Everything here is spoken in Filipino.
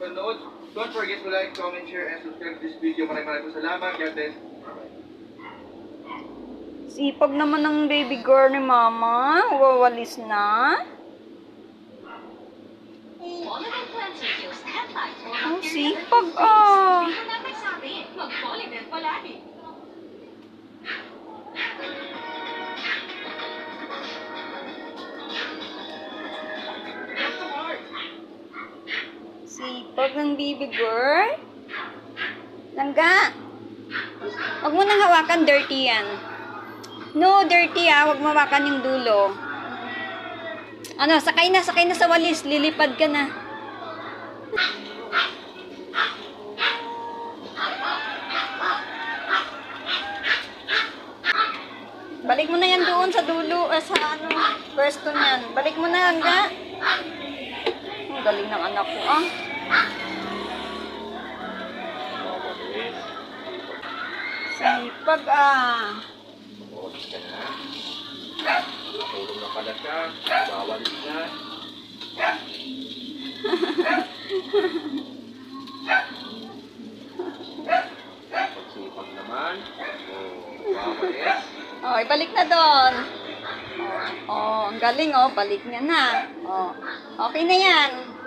panood. Don't forget to like, comment, share, and subscribe to this video. Maraming maraming salamat. God bless. Sipag naman ng baby girl ni mama. Wawalis na. Ang sipag ah. Sipag ng baby girl. Langga. Huwag mo nang hawakan, dirty yan. No, dirty ah. Huwag mawakan yung dulo. Ano, sakay na, sakay na sa walis. Lilipad ka na. Balik mo na yan doon sa dulo, eh, sa ano, pwesto niyan. Balik mo na, hangga. Ang galing ng anak ko, ah. Sipag, ah. Oras ka na. Tulong na pala siya. Bawalis na. Pagsipag naman. Oh, bawalis. Oh, ibalik na doon. Oh, ang galing, oh. Balik niya na. Oh, okay na yan.